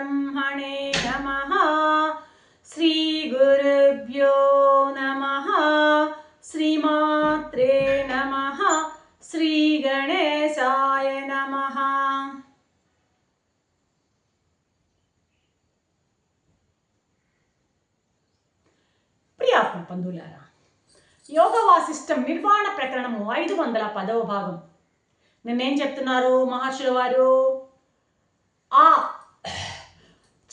పరబ్రహ్మణే నమ శ్రీగురుభ్యో నమ శ్రీమాత్రే నమ శ్రీగణేశాయ నమ ప్రియాత్మ పందులారా యోగ వాసిష్టం నిర్వాణ ప్రకరణము ఐదు వందల పదవ భాగం. నిన్నేం చెప్తున్నారు మహర్షుల వారు ఆ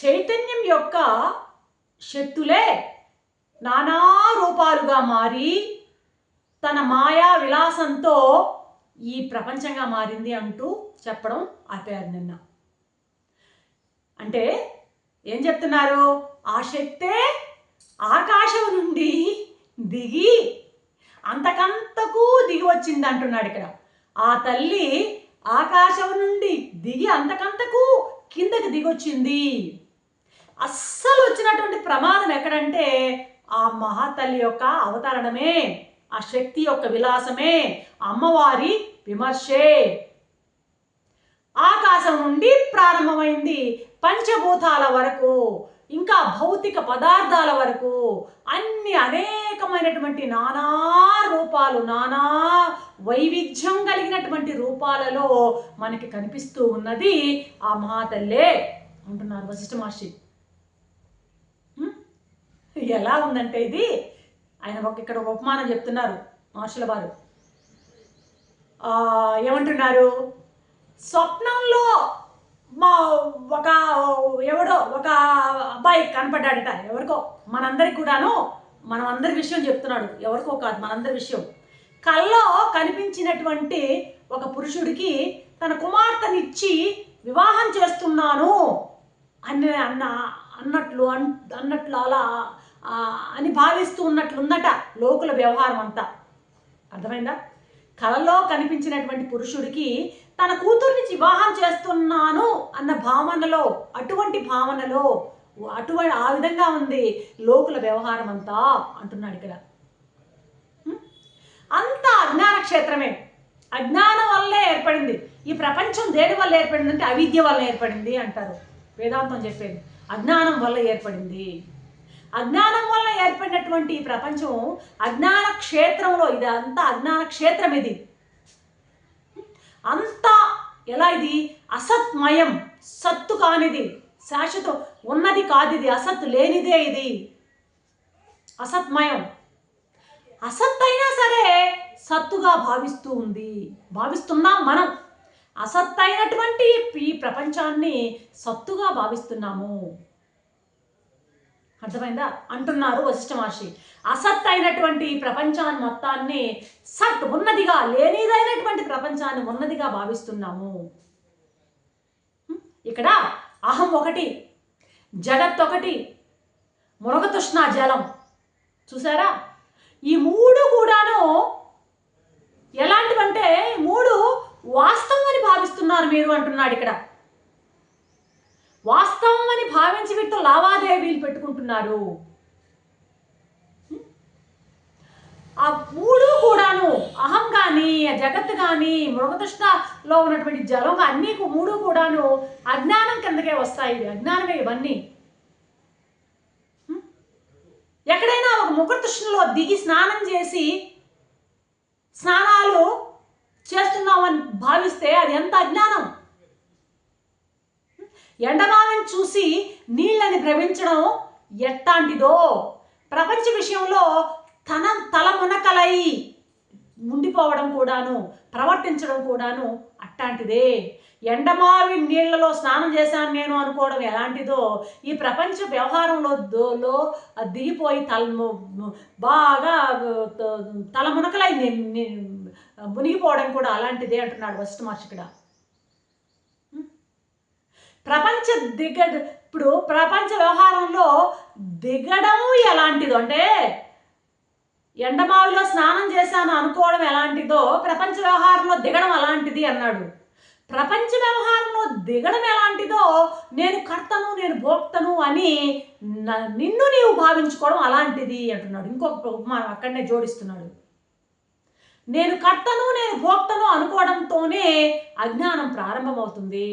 చైతన్యం యొక్క శక్తులే నానా రూపాలుగా మారి తన మాయా విలాసంతో ఈ ప్రపంచంగా మారింది అంటూ చెప్పడం ఆపారు నిన్న. అంటే ఏం చెప్తున్నారు? ఆ శక్తే ఆకాశం నుండి దిగి అంతకంతకు దిగి వచ్చింది అంటున్నాడు ఇక్కడ. ఆ తల్లి ఆకాశం నుండి దిగి అంతకంతకు కిందకి దిగొచ్చింది. అస్సలు వచ్చినటువంటి ప్రమాదం ఎక్కడంటే ఆ మహాతల్లి యొక్క అవతరణమే ఆ శక్తి యొక్క విలాసమే అమ్మవారి విమర్శే. ఆకాశం నుండి ప్రారంభమైంది పంచభూతాల వరకు ఇంకా భౌతిక పదార్థాల వరకు అన్ని అనేకమైనటువంటి నానా రూపాలు నానా వైవిధ్యం కలిగినటువంటి రూపాలలో మనకి కనిపిస్తూ ఉన్నది ఆ మహాతల్లే అంటున్నారు వశిష్ఠ మహర్షి. ఎలా ఉందంటే ఇది? ఆయన ఒక ఇక్కడ ఒక ఉపమానం చెప్తున్నారు మహర్షుల వారు. ఏమంటున్నారు? స్వప్నంలో మా ఒక ఎవడో ఒక అబ్బాయి కనపడ్డాడట ఎవరికో. మనందరికి కూడాను మనం అందరి విషయం చెప్తున్నాడు ఎవరికో కాదు మనందరి విషయం. కల్లో కనిపించినటువంటి ఒక పురుషుడికి తన కుమార్తెనిచ్చి వివాహం చేస్తున్నాను అని అన్న అన్నట్లు అన్ అన్నట్లు అలా అని భావిస్తూ ఉన్నట్లు ఉందట లోకుల వ్యవహారం అంతా. అర్థమైందా? కలలో కనిపించినటువంటి పురుషుడికి తన కూతుర్ని వివాహం చేస్తున్నాను అన్న భావనలో అటువంటి భావనలో అటువంటి ఆ విధంగా ఉంది లోకుల వ్యవహారం అంతా అంటున్నాడు ఇక్కడ. అంతా అజ్ఞాన క్షేత్రమే. అజ్ఞానం వల్లే ఏర్పడింది. ఈ ప్రపంచం దేని వల్ల ఏర్పడింది అంటే అవిద్య వల్ల ఏర్పడింది అంటారు. వేదాంతం చెప్పేది. అజ్ఞానం వల్ల ఏర్పడింది. అజ్ఞానం వల్ల ఏర్పడినటువంటి ఈ ప్రపంచం అజ్ఞాన క్షేత్రంలో ఇది అంతా అజ్ఞాన క్షేత్రం ఇది. అంతా ఎలా ఇది? అసత్మయం. సత్తు కానిది. శాశ్వతం. ఉన్నది కాదు ఇది అసత్ లేనిదే ఇది. అసత్మయం. అసత్ అయినా సరే సత్తుగా భావిస్తూ ఉంది. భావిస్తున్నాం మనం. అసత్ అయినటువంటి ఈ ప్రపంచాన్ని సత్తుగా భావిస్తున్నాము. అర్థమైందా? అంటున్నారు వశిష్ఠ మహర్షి. అసత్ అయినటువంటి ఈ ప్రపంచాన్ని మొత్తాన్ని సత్ ఉన్నదిగా లేనిదైనటువంటి ప్రపంచాన్ని ఉన్నదిగా భావిస్తున్నాము. ఇక్కడ అహం ఒకటి జగత్ ఒకటి మురగతృష్ణ జలం. చూసారా? ఈ మూడు కూడాను ఎలాంటివంటే మూడు వాస్తవం అని భావిస్తున్నారు మీరు అంటున్నాడు ఇక్కడ. భావించి వీటితో లావాదేవీలు పెట్టుకుంటున్నారు. ఆ మూడు కూడాను అహం కానీ ఆ జగత్ కానీ మృగతృష్ణలో ఉన్నటువంటి జలం అన్నీ మూడు కూడాను అజ్ఞానం కిందకే వస్తాయి అజ్ఞానమే ఇవన్నీ. ఎక్కడైనా ఒక ముఖతృష్ణలో దిగి స్నానం చేసి స్నానాలు చేస్తున్నామని భావిస్తే అది ఎంత అజ్ఞానం? ఎండమావిని చూసి నీళ్ళని భ్రమించడం ఎట్టాంటిదో ప్రపంచ విషయంలో తన తల మునకలై ఉండిపోవడం కూడాను ప్రవర్తించడం కూడాను అట్టాంటిదే ఎండమావి నీళ్ళలో స్నానం చేశాను నేను అనుకోవడం ఎలాంటిదో ఈ ప్రపంచ వ్యవహారంలో దోలో దిగిపోయి తల బాగా తలమునకలై తల మునకలై ని- మునిగిపోవడం కూడా అలాంటిదే అంటున్నాడు ఫస్ట్ మహర్షి ఇక్కడ. ప్రపంచ దిగ ఇప్పుడు ప్రపంచ వ్యవహారంలో దిగడం ఎలాంటిదో అంటే ఎండమావిలో స్నానం చేశాను అనుకోవడం ఎలాంటిదో ప్రపంచ వ్యవహారంలో దిగడం అలాంటిది అన్నాడు. ప్రపంచ వ్యవహారంలో దిగడం ఎలాంటిదో నేను కర్తను నేను భోక్తను అని నిన్ను నీవు భావించుకోవడం అలాంటిది అంటున్నాడు. ఇంకొక ఉపమానం అక్కడనే జోడిస్తున్నాడు. నేను కర్తను నేను భోక్తను అనుకోవడంతోనే అజ్ఞానం ప్రారంభమవుతుంది.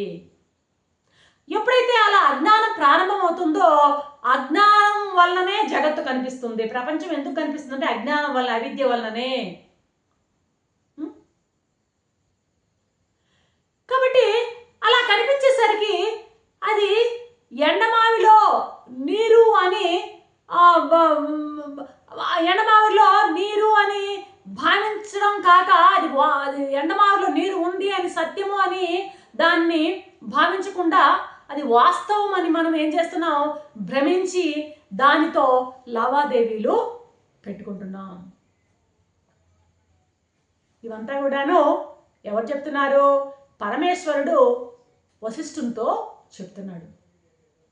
ఎప్పుడైతే అలా అజ్ఞానం ప్రారంభమవుతుందో అజ్ఞానం వల్లనే జగత్తు కనిపిస్తుంది. ప్రపంచం ఎందుకు కనిపిస్తుంది అంటే అజ్ఞానం వల్ల అవిద్య వల్లనే. కాబట్టి అలా కనిపించేసరికి అది ఎండమావిలో నీరు అని ఎండమావిలో నీరు అని భావించడం కాక అది ఎండమావిలో నీరు ఉంది అని సత్యము అని దాన్ని భావించకుండా అది వాస్తవం అని మనం ఏం చేస్తున్నాం? భ్రమించి దానితో లావాదేవీలు పెట్టుకుంటున్నాం. ఇవంతా కూడాను ఎవరు చెప్తున్నారు? పరమేశ్వరుడు వశిష్ఠునితో చెప్తున్నాడు.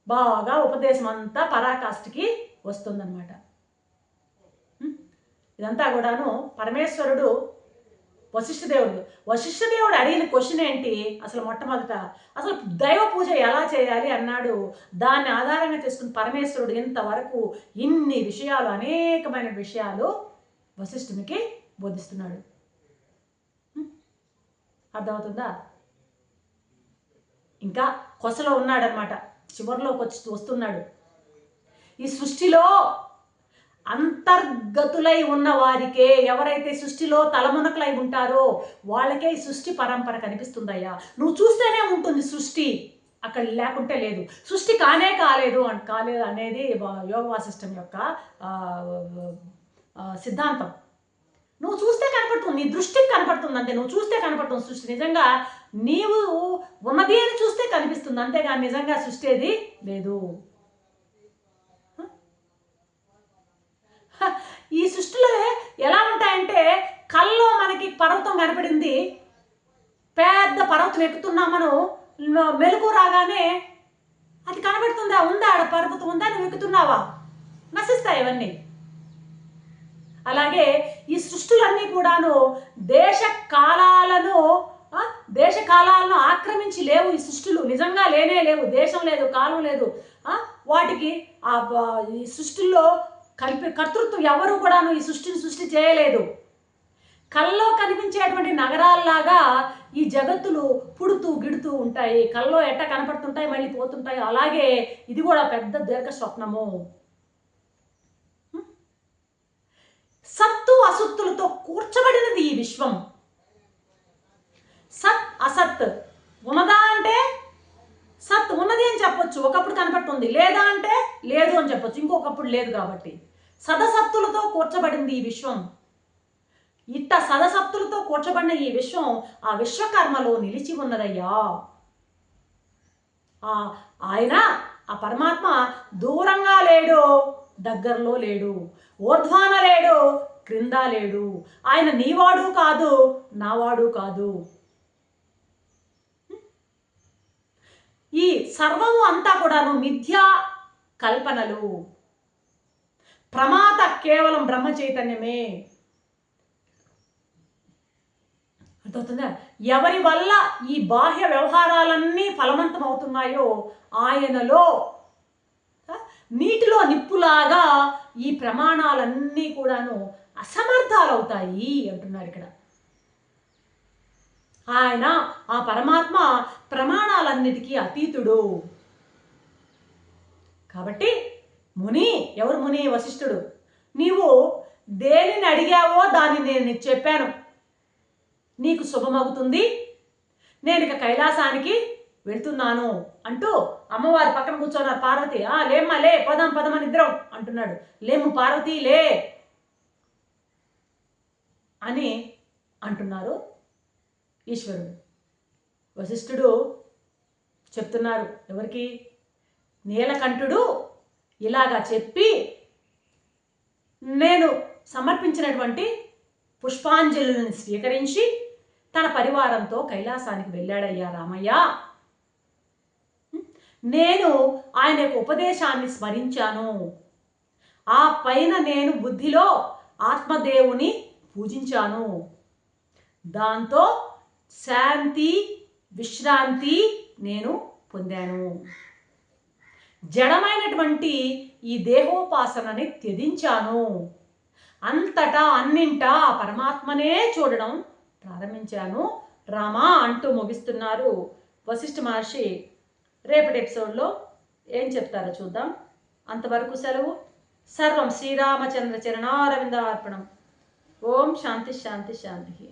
బాగా ఉపదేశం అంతా పరాకాష్ఠకి వస్తుందన్నమాట. ఇదంతా కూడాను పరమేశ్వరుడు వశిష్ఠదేవుడు వశిష్ఠదేవుడు అడిగిన క్వశ్చన్ ఏంటి? అసలు మొట్టమొదట అసలు దైవ పూజ ఎలా చేయాలి అన్నాడు. దాన్ని ఆధారంగా చేసుకుని పరమేశ్వరుడు ఇంతవరకు ఇన్ని విషయాలు అనేకమైన విషయాలు వశిష్ఠునికి బోధిస్తున్నాడు. అర్థమవుతుందా? ఇంకా కొసలో ఉన్నాడనమాట చివరిలోకి వచ్చి వస్తున్నాడు. ఈ సృష్టిలో అంతర్గతులై ఉన్న వారికే ఎవరైతే సృష్టిలో తలమునకలై ఉంటారో వాళ్ళకే ఈ సృష్టి పరంపర కనిపిస్తుందయ్యా. నువ్వు చూస్తేనే ఉంటుంది సృష్టి. అక్కడ లేకుంటే లేదు. సృష్టి కానే కాలేదు అంట కాలేదు అనేది యోగ వాసిష్టం యొక్క సిద్ధాంతం. నువ్వు చూస్తే కనపడుతుంది నీ దృష్టికి కనపడుతుంది అంతే నువ్వు చూస్తే కనపడుతుంది సృష్టి. నిజంగా నీవు ఉన్నది అని చూస్తే కనిపిస్తుంది. అంతేగాని నిజంగా సృష్టి ఏది లేదు. ఈ సృష్టిలో ఎలా ఉంటాయంటే కల్లో మనకి పర్వతం కనపడింది. పెద్ద పర్వతం ఎక్కుతున్నామను మెలకు రాగానే అది కనబడుతుందా? ఉందా? ఆడ పర్వతం ఉందా? నువ్వు ఎక్కుతున్నావా? నశిస్తాయి ఇవన్నీ. అలాగే ఈ సృష్టులన్నీ కూడాను దేశ కాలాలను ఆ, దేశ కాలాలను ఆక్రమించి లేవు ఈ సృష్టిలు. నిజంగా లేనే లేవు. దేశం లేదు కాలం లేదు. వాటికి ఆ ఈ సృష్టిల్లో కల్పి కర్తృత్వం ఎవరు కూడాను ఈ సృష్టిని సృష్టి చేయలేదు. కళ్ళలో కనిపించేటువంటి నగరాల్లాగా ఈ జగత్తులు పుడుతూ గిడుతూ ఉంటాయి. కళ్ళలో ఎట్ట కనపడుతుంటాయి మళ్ళీ పోతుంటాయి. అలాగే ఇది కూడా పెద్ద దీర్ఘ స్వప్నము సత్తు అసత్తులతో కూర్చబడినది ఈ విశ్వం. సత్ అసత్ ఉన్నదా అంటే చెప్పొచ్చు. ఒకప్పుడు కనపడుతుంది. లేదా అంటే లేదు అని చెప్పొచ్చు. ఇంకొకప్పుడు లేదు కాబట్టి. సదసత్తులతో కూర్చబడింది ఈ విశ్వం. ఇట్ట సదసత్తులతో కూర్చబడిన ఈ విశ్వం ఆ విశ్వకర్మలో నిలిచి ఉన్నదయ్యా. ఆ ఆయన ఆ పరమాత్మ దూరంగా లేడు దగ్గరలో లేడు. ఊర్ధ్వాన లేడు క్రింద లేడు. ఆయన నీవాడు కాదు నావాడు కాదు. ఈ సర్వము అంతా కూడాను మిథ్యా కల్పనలు. ప్రమాత కేవలం బ్రహ్మ చైతన్యమే. అర్థమవుతుందా? ఎవరి వల్ల ఈ బాహ్య వ్యవహారాలన్నీ ఫలవంతం అవుతున్నాయో ఆయనలో నీటిలో నిప్పులాగా ఈ ప్రమాణాలన్నీ కూడాను అసమర్థాలవుతాయి అంటున్నారు ఇక్కడ. ఆయన ఆ పరమాత్మ ప్రమాణాలన్నిటికీ అతీతుడు. కాబట్టి ముని ఎవరు ముని? వశిష్ఠుడు. నీవు దేనిని అడిగావో దాన్ని నేను నీకు చెప్పాను. నీకు శుభమవుతుంది నేను ఇక కైలాసానికి వెళ్తున్నాను అంటూ అమ్మవారి పక్కన కూర్చున్నారు పార్వతి. ఆ లేమ్మా లే పదం పదం ఇద్దరం అంటున్నాడు. లేము పార్వతి లే అని అంటున్నారు. ఈశ్వరుడు. వశిష్ఠుడు చెప్తున్నారు ఎవరికి? నీలకంఠుడు ఇలాగా చెప్పి నేను సమర్పించినటువంటి పుష్పాంజలులను స్వీకరించి తన పరివారంతో కైలాసానికి వెళ్ళాడయ్యా రామయ్య. నేను ఆయన యొక్క ఉపదేశాన్ని స్మరించాను. ఆ పైన నేను బుద్ధిలో ఆత్మదేవుని పూజించాను. దాంతో శాంతి విశ్రాంతి నేను పొందాను. జడమైనటువంటి ఈ దేహోపాసనని త్యజించాను. అంతటా అన్నింటా పరమాత్మనే చూడడం ప్రారంభించాను. రామా అంటూ ముగిస్తున్నారు. వశిష్ఠ మహర్షి రేపటి ఎపిసోడ్లో ఏం చెప్తారో చూద్దాం. అంతవరకు సెలవు. సర్వం శ్రీరామచంద్ర చరణారవిందార్పణం ఓం శాంతి శాంతి శాంతి.